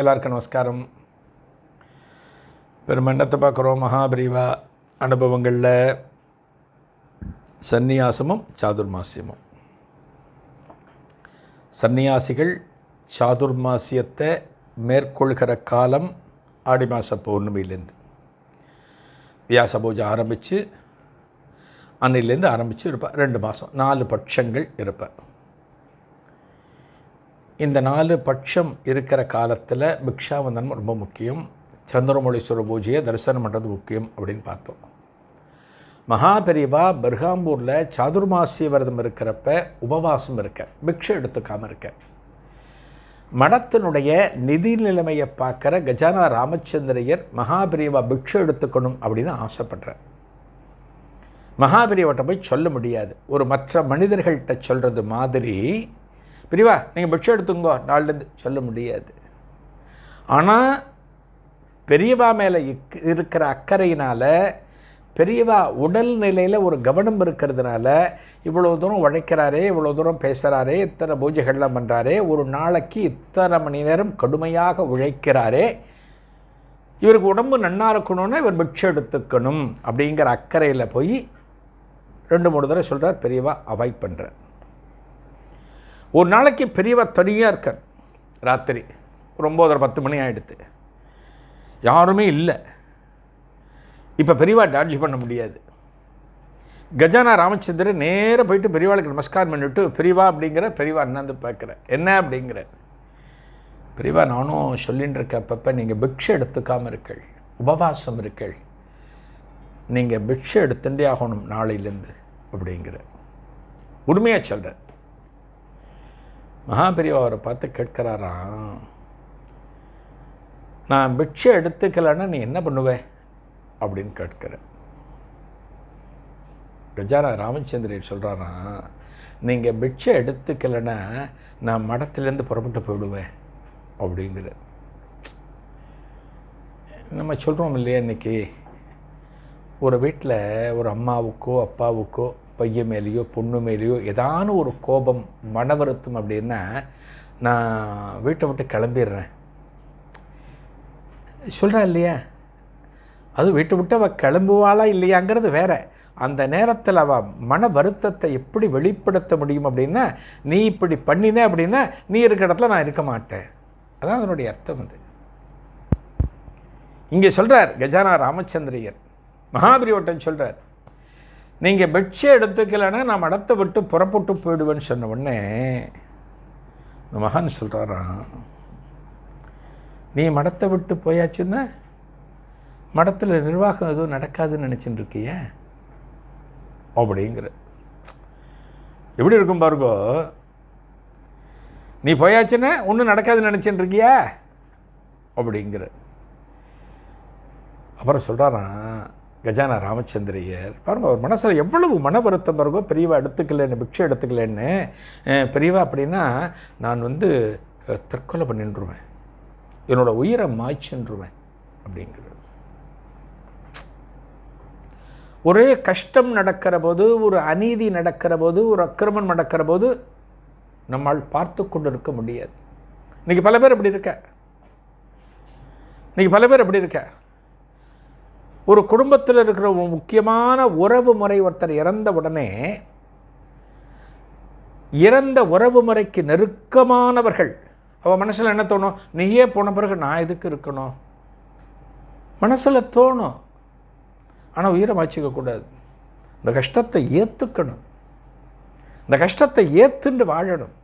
எல்லாருக்கும் நமஸ்காரம். பெரும் பார்க்குறோம் மகாபிரிவா அனுபவங்களில் சந்நியாசமும் சாதுர்மாசியமும். சந்நியாசிகள் சாதுர்மாசியத்தை மேற்கொள்கிற காலம் ஆடி மாத பௌர்ணமியிலேருந்து. வியாச பூஜை ஆரம்பித்து அன்னையிலேருந்து ஆரம்பித்து இருப்பேன் ரெண்டு மாதம் நாலு பட்சங்கள் இருப்பேன் இந்த நாலு பட்சம் இருக்கிற காலத்தில் பிக்ஷாவந்தனம் ரொம்ப முக்கியம். சந்திரமொழீஸ்வரர் பூஜையை தரிசனம் பண்ணுறது முக்கியம் அப்படின்னு பார்த்தோம். மகாபெரிவா பர்காம்பூரில் சாதுர்மாசிய விரதம் இருக்கிறப்ப உபவாசம் இருக்க பிக்ஷை எடுத்துக்காமல் இருக்க. மடத்தினுடைய நிதி நிலைமையை பார்க்குற கஜானா ராமச்சந்திரையர் மகாபெரிவா பிக்ஷை எடுத்துக்கணும் அப்படின்னு ஆசைப்படுறார். மகாபெரியவட்ட போய் சொல்ல முடியாது. ஒரு மற்ற மனிதர்கள்ட்ட சொல்கிறது மாதிரி பிரிவா நீங்கள் பிக்ஷை எடுத்துங்கோ நாள்லேருந்து சொல்ல முடியாது. ஆனால் பெரியவா மேலே இக் இருக்கிற அக்கறையினால் பெரியவா உடல் நிலையில் ஒரு கவனம் இருக்கிறதுனால இவ்வளோ தூரம் உழைக்கிறாரே இவ்வளோ தூரம் பேசுகிறாரே இத்தனை பூஜைகள்லாம் பண்ணுறாரே ஒரு நாளைக்கு இத்தனை மணி நேரம் கடுமையாக உழைக்கிறாரே இவருக்கு உடம்பு நன்னா இருக்கணும்னா இவர் பிக்ஷை எடுத்துக்கணும் அப்படிங்கிற அக்கறையில் போய் ரெண்டு மூணு தடவை சொல்கிறார் பெரியவா அவாய்ட் பண்ணுறார் ஒரு நாளைக்கு பெரியவா தனியாக இருக்கார். ராத்திரி ஒரு ஒம்போதரை பத்து மணி ஆகிடுது யாருமே இல்லை. இப்போ பெரியவா டாட்ஜ் பண்ண முடியாது. கஜானா ராமச்சந்திரன் நேராக போயிட்டு பெரியவாளுக்கு நமஸ்காரம் பண்ணிவிட்டு பெரியவா அப்படிங்கிற பெரியவா அண்ணாந்து பார்க்குற என்ன? அப்படிங்கிற பெரியவா நானும் சொல்லின்னு இருக்க அப்பப்போ. நீங்கள் பிக்ஷை எடுத்துக்காமல் இருக்கள் உபவாசம் இருக்கள் நீங்கள் பிக்ஷை எடுத்துட்டே ஆகணும் நாளையிலேருந்து. அப்படிங்கிற உண்மையாக சொல்கிறேன் மகாபெரியவா அவரை பார்த்து கேட்கிறாராம் நான் பிக்ஷை எடுத்துக்கலன்னா நீ என்ன பண்ணுவேன் அப்படின்னு கேட்கிற. கஜானா ராமச்சந்திரன் சொல்கிறாராம் நீங்கள் பிக்ஷை எடுத்துக்கலைன்னா நான் மடத்துலேருந்து புறப்பட்டு போயிடுவேன் அப்படிங்கிற. நம்ம சொல்கிறோம் இல்லையா இன்றைக்கி ஒரு வீட்டில் ஒரு அம்மாவுக்கோ அப்பாவுக்கோ பையன் மேலேயோ பொண்ணு மேலேயோ ஏதான ஒரு கோபம் மன வருத்தம் அப்படின்னா நான் வீட்டை விட்டு கிளம்பிடுறேன். சொல்கிறா இல்லையா? அது வீட்டை விட்டு அவள் கிளம்புவாளா இல்லையாங்கிறது வேற. அந்த நேரத்தில் அவள் மன வருத்தத்தை எப்படி வெளிப்படுத்த முடியும் அப்படின்னா நீ இப்படி பண்ணின அப்படின்னா நீ இருக்கிற இடத்துல நான் இருக்க மாட்டேன். அதான் அதனுடைய அர்த்தம் அது. இங்கே சொல்கிறார் கஜானா ராமச்சந்திரியர். மகாபிரிவட்டன் சொல்கிறார் நீங்கள் பெட்ஷே எடுத்துக்கலைன்னா நான் மடத்தை விட்டு புறப்பட்டு போயிடுவேன்னு சொன்ன உடனே இந்த மகான் சொல்கிறாராம் நீ மடத்தை விட்டு போயாச்சுன்னா மடத்தில் நிர்வாகம் எதுவும் நடக்காதுன்னு நினச்சிட்டு இருக்கிய அப்படிங்கிற. எப்படி இருக்கும் பாருங்கோ. நீ போயாச்சுன்னா ஒன்றும் நடக்காதுன்னு நினச்சிட்டு இருக்கியா அப்படிங்கிற. அப்புறம் சொல்கிறாரான் கஜானா ராமச்சந்திரையர். பாருங்க அவர் மனசில் எவ்வளவு மன வருத்தம் பாருங்கோ பெரியவா எடுத்துக்கலன்னு பிக்ஷை எடுத்துக்கலன்னு பெரியவா அப்படின்னா நான் வந்து தற்கொலை பண்ணின்றுவேன். என்னோடய உயிரை மாய்ச்சின்றுவேன் அப்படிங்கிறது. ஒரே கஷ்டம் நடக்கிற போது ஒரு அநீதி நடக்கிற போது ஒரு அக்கிரமம் நடக்கிற போது நம்மால் பார்த்து கொண்டு இருக்க முடியாது. இன்னைக்கு பல பேர் அப்படி இருக்க. இன்றைக்கி பல பேர் அப்படி இருக்க. ஒரு குடும்பத்தில் இருக்கிற ஒரு முக்கியமான உறவு முறை ஒருத்தர் இறந்த உடனே இறந்த உறவு முறைக்கு நெருக்கமானவர்கள். அவள் மனசில் என்ன தோணும்? நீயே போன பிறகு நான் எதுக்கு இருக்கணும்? மனசில் தோணும். ஆனால் உயிரை மாச்சிக்கக்கூடாது இந்த கஷ்டத்தை ஏற்றுக்கணும் இந்த கஷ்டத்தை ஏற்றுண்டு வாழணும்.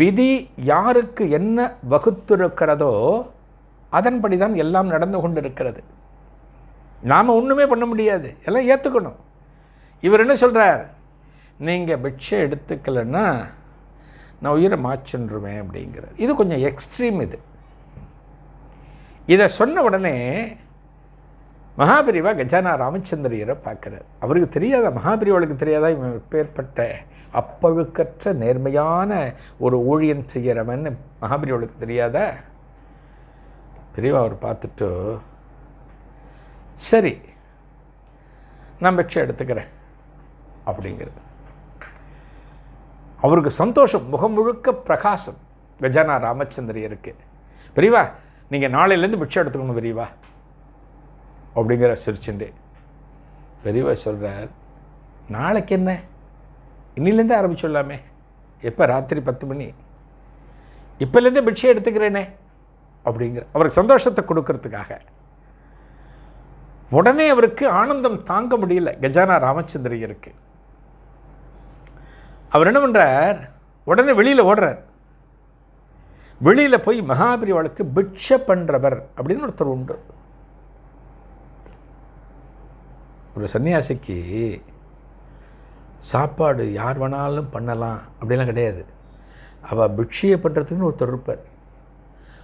விதி யாருக்கு என்ன வகுத்திருக்கிறதோ அதன்படி தான் எல்லாம் நடந்து கொண்டிருக்கிறது. நாம் ஒன்றுமே பண்ண முடியாது. எல்லாம் ஏற்றுக்கணும் இவர் என்ன சொல்கிறார் நீங்கள் பிக்ஷை எடுத்துக்கலைன்னா நான் உயிரை மாச்சுன்றுவேன் அப்படிங்கிறார். இது கொஞ்சம் எக்ஸ்ட்ரீம் இது. இதை சொன்ன உடனே மகாபிரிவா கஜானா ராமச்சந்திரியரை பார்க்குறார். அவருக்கு தெரியாதா? மகாபிரிவாளுக்கு தெரியாதா? இவன் பேர்பட்ட அப்பழுக்கற்ற நேர்மையான ஒரு ஊழியன் செய்கிறவன் மகாபிரிவாளுக்கு தெரியாதா? பெரியவா அவர் பார்த்துட்டு சரி நான் பிக்ஷை எடுத்துக்கிறேன் அப்படிங்கிறது. அவருக்கு சந்தோஷம் முகம் முழுக்க பிரகாசம். கஜானா ராமச்சந்திரியருக்கு பெரியவா நீங்கள் நாளையிலேருந்து பிக்ஷை எடுத்துக்கணும் பெரியவா? அப்படிங்கிற சிரிச்சுண்டு. பெரியவா சொல்கிறார் நாளைக்கு என்ன? இன்னிலேருந்து ஆரம்பிச்சிடலாமே. எப்போ? ராத்திரி பத்து மணி. இப்போலேருந்தே பிக்ஷை எடுத்துக்கிறேனே. அப்படிங்கிற அவருக்கு சந்தோஷத்தை கொடுக்கறதுக்காக. உடனே அவருக்கு ஆனந்தம் தாங்க முடியல. கஜானா ராமச்சந்திரியருக்கு அவர் என்ன பண்ணுறார் உடனே வெளியில் ஓடுறார். வெளியில் போய் மகாபிரிவாளுக்கு பிட்சை பண்ணுறவர் அப்படின்னு ஒருத்தர் உண்டு. ஒரு சன்னியாசிக்கு சாப்பாடு யார் வேணாலும் பண்ணலாம் அப்படிலாம் கிடையாது. அவள் பிக்ஷையை பண்ணுறதுக்குன்னு ஒருத்தர் இருப்பார்.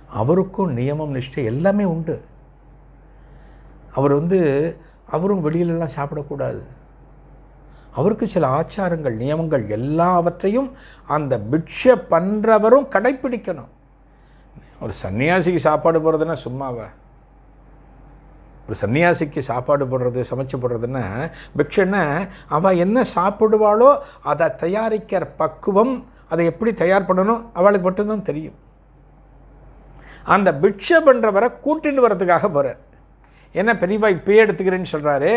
அவருக்கும் நியமம் நிஷ்டை எல்லாமே உண்டு. அவர் வந்து அவரும் வெளியிலலாம் சாப்பிடக்கூடாது. அவருக்கு சில ஆச்சாரங்கள் நியமங்கள் எல்லாவற்றையும் அந்த பிக்ஷை பண்ணுறவரும் கடைப்பிடிக்கணும். ஒரு சன்னியாசிக்கு சாப்பாடு போடுறதுன்னா சும்மாவா? ஒரு சன்னியாசிக்கு சாப்பாடு போடுறது சமைச்சு போடுறதுன்னா பிக்ஷன்னா அவள் என்ன சாப்பிடுவாளோ அதை தயாரிக்கிற பக்குவம் அதை எப்படி தயார் பண்ணணும் அவளுக்கு மட்டும்தான் தெரியும். அந்த பிக்ஷை பண்ணுறவரை கூட்டின்னு வர்றதுக்காக போகிறார் என்ன பெரியவா இப்பயே எடுத்துக்கிறேன்னு சொல்கிறாரு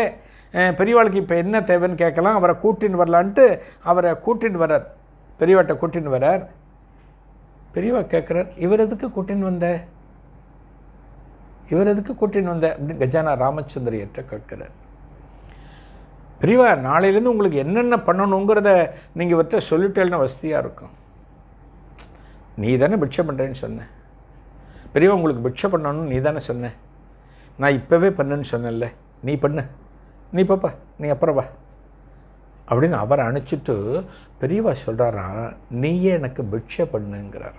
பெரியவாளுக்கு இப்போ என்ன தேவைன்னு கேட்கலாம். அவரை கூட்டின்னு வரலான்ட்டு அவரை கூட்டின்னு வரார் பெரியவாட்ட கூட்டின்னு வரார் பெரியவா கேட்குறார் இவர் எதுக்கு கூட்டின்னு வந்த? இவர் எதுக்கு கூட்டின்னு வந்த? அப்படின்னு கஜானா ராமச்சந்திரியர்கிட்ட கேட்குறார். பெரியவா நாளையிலேருந்து உங்களுக்கு என்னென்ன பண்ணணுங்கிறத நீங்கள் இவர்கிட்ட சொல்லிட்டேன்னா வசதியாக இருக்கும். நீ தானே பிட்சை பண்ணுறேன்னு சொன்ன. பெரியவா உங்களுக்கு பிட்சை பண்ணணும்னு நீ தானே சொன்னேன் நான் இப்போவே பண்ணுன்னு சொன்னேன்ல. நீ பண்ணு. நீ பாப்பா நீ அப்புறம் வா. அப்படின்னு அவரை அனுப்பிச்சிட்டு பெரியவா சொல்கிறாராம் நீயே எனக்கு பிக்ஷை பண்ணுங்கிறார்.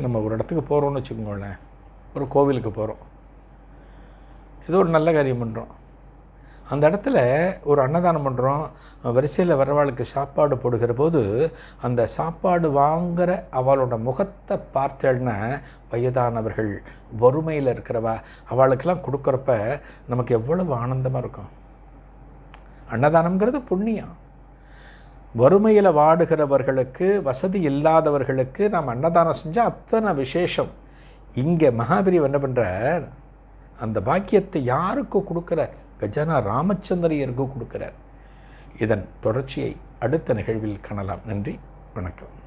நம்ம ஒரு இடத்துக்கு போகிறோம்னு வச்சுக்கோங்களேன். ஒரு கோவிலுக்கு போகிறோம் ஏதோ ஒரு நல்ல காரியம் பண்ணுறோம் அந்த இடத்துல ஒரு அன்னதானம் பண்ணுறோம் வரிசையில் வரவாளுக்கு சாப்பாடு போடுகிற போது அந்த சாப்பாடு வாங்குகிற அவளோட முகத்தை பார்த்தேன்னா வயதானவர்கள் வறுமையில் இருக்கிறவா அவளுக்கெல்லாம் கொடுக்குறப்ப நமக்கு எவ்வளவு ஆனந்தமாக இருக்கும். அன்னதானம்ங்கிறது புண்ணியம். வறுமையில் வாடுகிறவர்களுக்கு வசதி இல்லாதவர்களுக்கு நாம் அன்னதானம் செஞ்சால் அத்தனை விசேஷம். இங்கே மகாபிரிவ் என்ன பண்ணுறார் அந்த பாக்கியத்தை யாருக்கு கொடுக்குறார்? கஜானா ராமச்சந்திரியருக்கு கொடுக்கிறார். இதன் தொடர்ச்சியை அடுத்த நிகழ்வில் காணலாம். நன்றி. வணக்கம்.